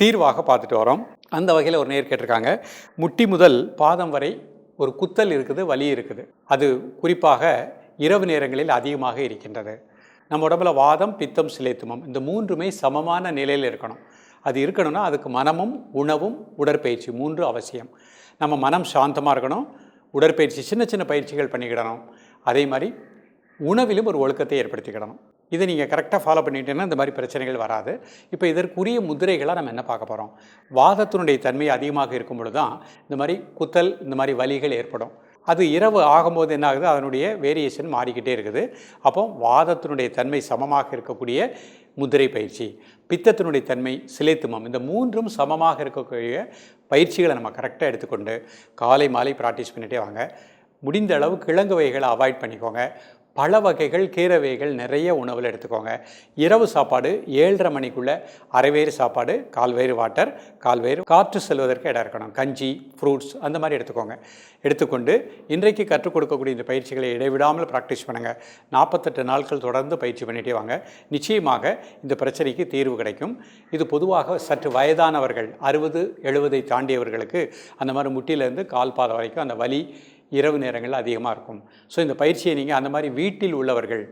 தீர்வாக பார்த்துட்டு வரோம். அந்த வகையில் ஒரு நேர் கேட்டிருக்காங்க. முட்டி முதல் பாதம் வரை ஒரு குத்தல் இருக்குது வலி இருக்குது. அது குறிப்பாக இரவு நேரங்களில் அதிகமாக இருக்கின்றது. நம்ம உடம்புல வாதம் பித்தம் சிலைத்துமம் இந்த மூன்றுமே சமமான நிலையில் இருக்கணும். அது இருக்கணும்னா அதுக்கு மனமும் உணவும் உடற்பயிற்சி மூன்று அவசியம். நம்ம மனம் சாந்தமாக இருக்கணும். உடற்பயிற்சி சின்ன சின்ன பயிற்சிகள் பண்ணிக்கிடணும். அதே மாதிரி உணவிலும் ஒரு ஒழுக்கத்தை ஏற்படுத்திக்கிடணும். இதை நீங்கள் கரெக்டாக ஃபாலோ பண்ணிட்டீங்கன்னா இந்த மாதிரி பிரச்சனைகள் வராது. இப்போ இதற்குரிய முதிரைகளாக நம்ம என்ன பார்க்க போகிறோம் வாதத்தினுடைய தன்மை அதிகமாக இருக்கும் பொழுது தான் இந்த மாதிரி குத்தல் இந்த மாதிரி வலிகள் ஏற்படும். அது இரவு ஆகும்போது என்ன ஆகுது? அதனுடைய வேரியேஷன் மாறிக்கிட்டே இருக்குது. அப்போ வாதத்தினுடைய தன்மை சமமாக இருக்கக்கூடிய முதிரை பயிற்சி பித்தத்தினுடைய தன்மை சிலைத்துமம் இந்த மூன்றும் சமமாக இருக்கக்கூடிய பயிற்சிகளை நம்ம கரெக்டாக எடுத்துக்கொண்டு காலை மாலை ப்ராக்டிஸ் பண்ணிகிட்டே வாங்க. முடிந்த அளவு கிழங்கு வகைகளை அவாய்ட் பண்ணிக்கோங்க. பழ வகைகள் கீரை வகைகள் நிறைய உணவில் எடுத்துக்கோங்க. இரவு சாப்பாடு ஏழரை மணிக்குள்ளே அரைவேறு சாப்பாடு கால்வேறு வாட்டர் கால்வேறு காற்று செல்வதற்கு இடம் இருக்கணும். கஞ்சி ஃப்ரூட்ஸ் அந்த மாதிரி எடுத்துக்கோங்க. எடுத்துக்கொண்டு இன்றைக்கு கற்றுக் கொடுக்கக்கூடிய இந்த பயிற்சிகளை இடைவிடாமல் ப்ராக்டிஸ் பண்ணுங்கள் நாற்பத்தெட்டு நாட்கள் தொடர்ந்து பயிற்சி பண்ணிட்டே வாங்க. நிச்சயமாக இந்த பிரச்சனைக்கு தீர்வு கிடைக்கும். இது பொதுவாக சற்று வயதானவர்கள் அறுபது எழுபதை தாண்டியவர்களுக்கு அந்த மாதிரி முட்டியிலேருந்து கால் பாதை வரைக்கும் அந்த வலி இரவு நேரங்களில் அதிகமாக இருக்கும். ஸோ இந்த பயிற்சியை நீங்கள் அந்த மாதிரி வீட்டில் உள்ளவர்கள்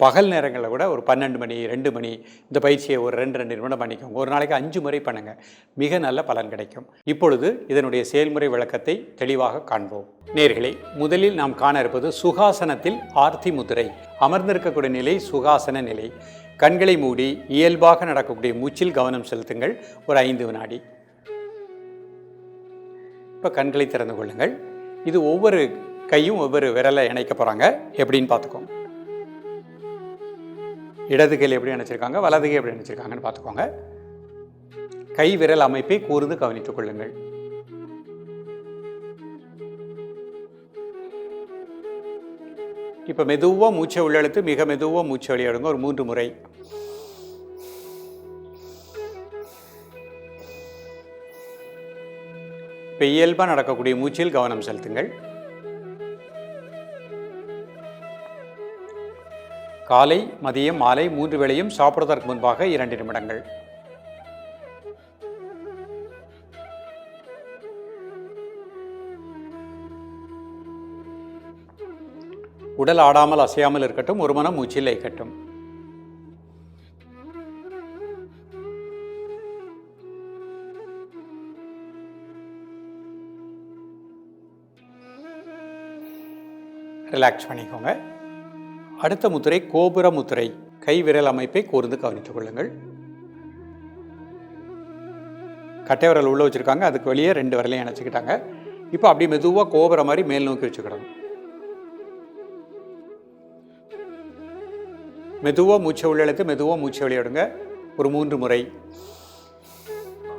பகல் நேரங்களில் கூட ஒரு பன்னெண்டு மணி ரெண்டு மணி இந்த பயிற்சியை ஒரு ரெண்டு ரெண்டு நிமிடம் பண்ணிக்கோங்க. ஒரு நாளைக்கு அஞ்சு முறை பண்ணுங்கள் மிக நல்ல பலன் கிடைக்கும். இப்பொழுது இதனுடைய செயல்முறை விளக்கத்தை தெளிவாக காண்போம். நேர்களே முதலில் நாம் காண இருப்பது சுகாசனத்தில் ஆர்த்தி முதிரை அமர்ந்திருக்கக்கூடிய நிலை சுகாசன நிலை. கண்களை மூடி இயல்பாக நடக்கக்கூடிய மூச்சில் கவனம் செலுத்துங்கள். ஒரு ஐந்து வினாடி. இப்போ கண்களை திறந்து கொள்ளுங்கள். இது ஒவ்வொரு கையும் ஒவ்வொரு விரலை இணைக்க போகிறாங்க எப்படின்னு பார்த்துக்கோங்க இடது கையில் எப்படி இணைச்சிருக்காங்க வலது கை எப்படி நினச்சிருக்காங்கன்னு பார்த்துக்கோங்க. கை விரல் அமைப்பை கூர்ந்து கவனித்துக் கொள்ளுங்கள். இப்போ மெதுவாக மூச்சை உள்ளெழுத்து மிக மெதுவாக மூச்சை வெளியிடுங்க ஒரு மூன்று முறை. இப்போ இயல்பாக நடக்கக்கூடிய மூச்சில் கவனம் செலுத்துங்கள். காலை மதியம் மாலை மூன்று வேளையும் சாப்பிடுவதற்கு முன்பாக இரண்டு நிமிடங்கள். உடல் ஆடாமல் அசையாமல் இருக்கட்டும் ஒரு மனம் மூச்சில் இருக்கட்டும் ரிலாக்ஸ் பண்ணிக்கோங்க. அடுத்த முத்திரை கோபுர முத்திரை கை விரல் அமைப்பை கூர்ந்து கவனித்துக் கொள்ளுங்கள். கட்டை விரல் உள்ளே வச்சுருக்காங்க அதுக்கு வெளியே ரெண்டு விரலையும் இணைச்சிக்கிட்டாங்க. இப்போ அப்படி மெதுவாக கோபுர மாதிரி மேல் நோக்கி வச்சுக்கிடணும் மெதுவாக மூச்சை உள்ளெழுத்து மெதுவாக மூச்சை வெளியிடுங்க ஒரு மூன்று முறை.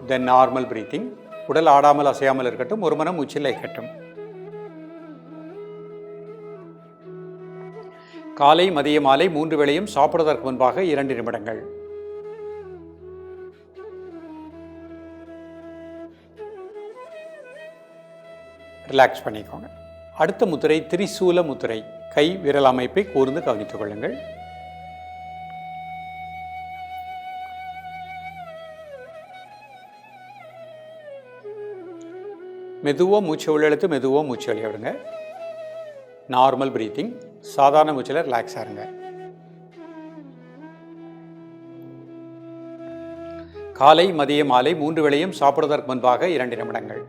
தென் நார்மல் பிரீத்திங் உடல் ஆடாமல் அசையாமல் இருக்கட்டும் ஒரு மனம் மூச்சில் இருக்கட்டும் காலை மதிய மாலை மூன்று வேளையும் சாப்பிடுவதற்கு முன்பாக இரண்டு நிமிடங்கள். ரிலாக்ஸ் பண்ணிக்கோங்க. அடுத்த முத்திரை திரிசூல முத்திரை. கை விரல் அமைப்பை கூர்ந்து கவனித்துக் கொள்ளுங்கள். மெதுவாக மூச்சு உள்ளெழுத்து மெதுவாக மூச்சு வெளியே நார்மல் பிரீத்திங் சாதாரண மூச்சில் ரிலாக்ஸ் இருங்க. காலை மதிய மாலை மூன்று வேளையும் சாப்பிடுவதற்கு முன்பாக இரண்டு நிமிடங்கள்.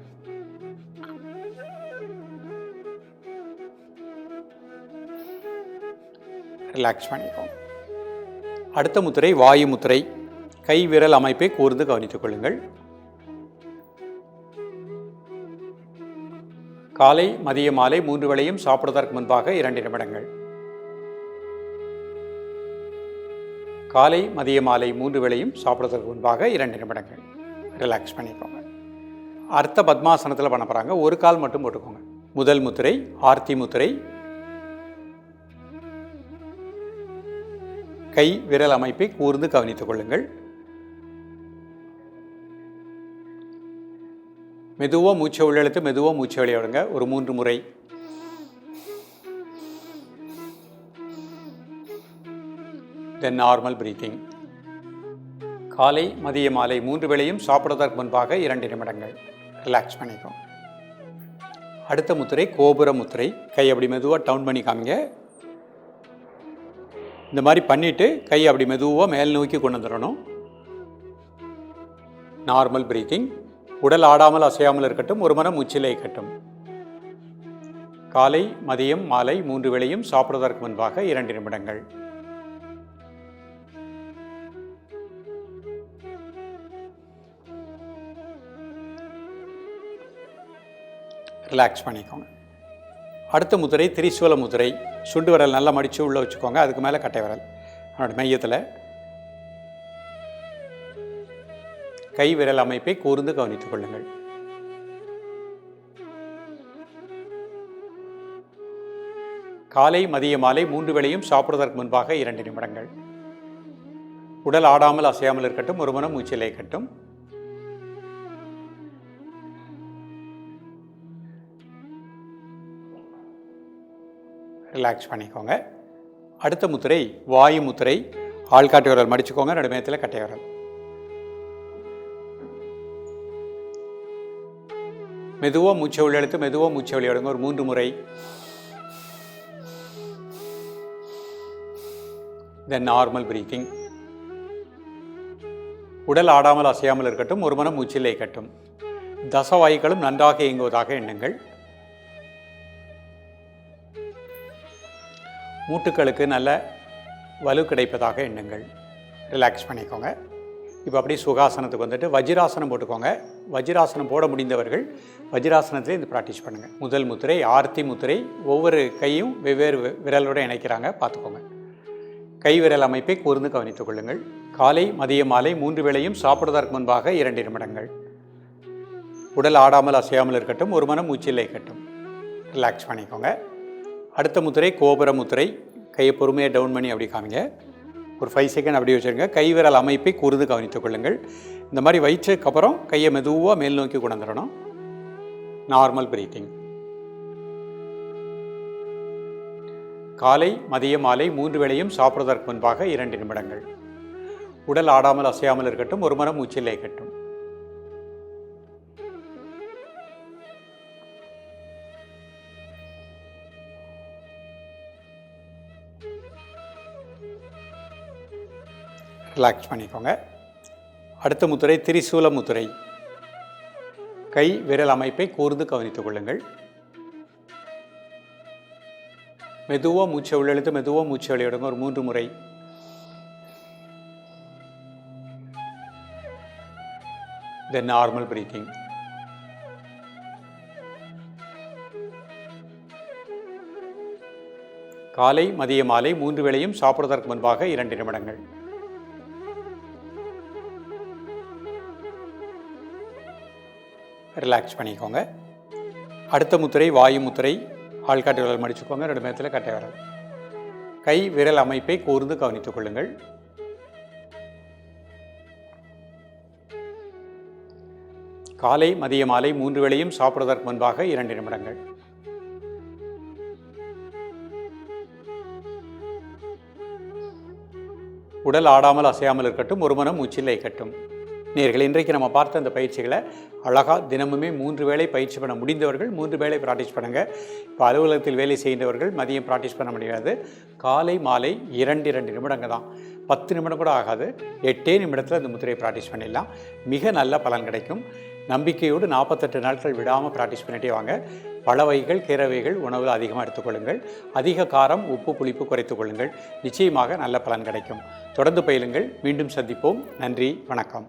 ரிலாக்ஸ் பண்ணிக்கோங்க. அடுத்த முத்திரை வாயு முத்திரை கை விரல் அமைப்பை கூர்ந்து கவனித்துக் கொள்ளுங்கள். காலை மதிய மாலை மூன்று வேளையும் சாப்பிடுவதற்கு முன்பாக இரண்டு நிமிடங்கள். காலை மதிய மாலை மூன்று வேளையும் சாப்பிடுவதற்கு முன்பாக இரண்டு நிமிடங்கள். ரிலாக்ஸ் பண்ணிக்கோங்க. அர்த்த பத்மாசனத்தில் பண்ண போகிறாங்க ஒரு கால் மட்டும் போட்டுக்கோங்க. முதல் முத்திரை ஆர்த்தி முத்திரை. கை விரல் அமைப்பை கூர்ந்து கவனித்துக் கொள்ளுங்கள். மெதுவாக மூச்சை உள்ளெழுத்து மெதுவாக மூச்சை விளையாடுங்க ஒரு மூன்று முறை. தென் நார்மல் பிரீத்திங் காலை மதிய மாலை மூன்று வேளையும் சாப்பிடுவதற்கு முன்பாக இரண்டு நிமிடங்கள். ரிலாக்ஸ் பண்ணிக்கும் அடுத்த முத்திரை கோபுர முத்திரை. கை அப்படி மெதுவாக டவுன் பண்ணி காமிங்க. இந்த மாதிரி பண்ணிவிட்டு கை அப்படி மெதுவாக மேல் நோக்கி கொண்டு வந்துடணும். நார்மல் பிரீத்திங் உடல் ஆடாமல் அசையாமல் இருக்கட்டும் ஒரு மனம் உச்சிலை இருக்கட்டும். காலை மதியம் மாலை மூன்று வேளையும் சாப்பிடுவதற்கு முன்பாக இரண்டு நிமிடங்கள். ரிலாக்ஸ் பண்ணிக்கோங்க. அடுத்த முதிரை திரிசூல முதிரை சுண்டு விரல் நல்லா மடித்து உள்ளே வச்சுக்கோங்க அதுக்கு மேலே கட்டை விரல். அதனோட மையத்தில் கை விரல் அமைப்பை கூர்ந்து கவனித்துக் கொள்ளுங்கள். காலை மதிய மாலை மூன்று வேளையும் சாப்பிடுவதற்கு முன்பாக இரண்டு நிமிடங்கள். உடல் ஆடாமல் அசையாமல் இருக்கட்டும் ஒரு மனம் மூச்சிலை கட்டும் ரிலாக்ஸ் பண்ணிக்கோங்க. அடுத்த முத்திரை வாயு முத்திரை ஆள்காட்டி விரல் மடிச்சுக்கோங்க. நடுமையத்தில் கட்டை விரல். மெதுவாக மூச்சை உள்ளெழுத்து மெதுவாக மூச்சை வெளியிடுங்க. ஒரு மூன்று முறை. தென் நார்மல் பிரீத்திங் உடல் ஆடாமல் அசையாமல் இருக்கட்டும் ஒரு மனம் மூச்சில் கட்டும் தசவாய்களும் நன்றாக இயங்குவதாக எண்ணுங்கள். மூட்டுக்களுக்கு நல்ல வலு கிடைப்பதாக எண்ணுங்கள். ரிலாக்ஸ் பண்ணிக்கோங்க. இப்போ அப்படியே சுகாசனத்துக்கு வந்துட்டு வஜ்ராசனம் போட்டுக்கோங்க. வஜ்ராசனம் போட முடிந்தவர்கள் வஜ்ராசனத்தில் இந்த ப்ராக்டிஸ் பண்ணுங்கள் முதல் முத்திரை ஆர்த்தி முத்திரை ஒவ்வொரு கையும் வெவ்வேறு விரலோடு இணைக்கிறாங்க. பார்த்துக்கோங்க. கை விரல் அமைப்பை கூர்ந்து கவனித்துக் கொள்ளுங்கள். காலை மதிய மாலை மூன்று வேளையும் சாப்பிடுவதற்கு முன்பாக இரண்டு நிமிடங்கள். உடல் ஆடாமல் அசையாமல் இருக்கட்டும் ஒரு மனம் மூச்சில் இருக்கட்டும் ரிலாக்ஸ் பண்ணிக்கோங்க. அடுத்த முத்திரை கோபுர முத்திரை. கையை பொறுமையாக டவுன் பண்ணி அப்படி காமிங்க. ஒரு ஃபைவ் செகண்ட் அப்படி வச்சுருங்க. கை விரல் அமைப்பை கூர்ந்து கவனித்துக் கொள்ளுங்கள். இந்த மாதிரி வைச்சதுக்கப்புறம் கையை மெதுவாக மேல் நோக்கி கொண்டு வந்துடணும். நார்மல் பிரீத்திங் காலை மதிய மாலை மூன்று வேளையும் சாப்பிடுவதற்கு முன்பாக இரண்டு நிமிடங்கள். உடல் ஆடாமல் அசையாமல் இருக்கட்டும் ஒரு மரம் மூச்சிலே இருக்கட்டும். ரிலாக்ஸ் பண்ணிக்கோங்க. அடுத்த முத்திரை திரிசூல முத்திரை. கை விரல் அமைப்பை கூர்ந்து கவனித்துக் கொள்ளுங்கள். மெதுவாக மூச்சை உள்ளெழுத்து மெதுவாக மூச்சை வெளியிடுங்க ஒரு மூன்று முறை. தென் நார்மல் பிரீத்திங் காலை மதிய மாலை மூன்று வேளையும் சாப்பிடுவதற்கு முன்பாக இரண்டு நிமிடங்கள். ரிலாக்ஸ் பண்ணிக்கோங்க. அடுத்த முத்திரை வாயு முத்திரை ஆள்காட்டு விரல் மடிச்சுக்கோங்க. ரெண்டு மேத்தில் கட்டை விரல். கை விரல் அமைப்பை கூர்ந்து கவனித்துக் கொள்ளுங்கள். காலை மதிய மாலை மூன்று வேளையும் சாப்பிடுவதற்கு முன்பாக இரண்டு நிமிடங்கள். உடல் ஆடாமல் அசையாமல் இருக்கட்டும் ஒரு மனம் மூச்சில் கட்டும் நேர்கள் இன்றைக்கு நம்ம பார்த்த அந்த பயிற்சிகளை அழகாக தினமுமே மூன்று வேளை பயிற்சி பண்ண முடிந்தவர்கள் மூன்று வேளை ப்ராக்டிஸ் பண்ணுங்கள் இப்போ அலுவலகத்தில் வேலை செய்கின்றவர்கள் மதியம் ப்ராக்டிஸ் பண்ண முடியாது. காலை மாலை இரண்டு இரண்டு நிமிடங்கள் தான். பத்து நிமிடம் கூட ஆகாது. எட்டே நிமிடத்தில் அந்த முத்திரையை ப்ராக்டிஸ் பண்ணிடலாம். மிக நல்ல பலன் கிடைக்கும். நம்பிக்கையோடு நாற்பத்தெட்டு நாட்கள் விடாமல் ப்ராக்டிஸ் பண்ணிட்டே வாங்க. பழ வகைகள் கீரை வகைகள் உணவில் அதிகமாக எடுத்துக்கொள்ளுங்கள். அதிக காரம் உப்பு புளிப்பு குறைத்துக் கொள்ளுங்கள். நிச்சயமாக நல்ல பலன் கிடைக்கும். தொடர்ந்து பயிலுங்கள். மீண்டும் சந்திப்போம். நன்றி. வணக்கம்.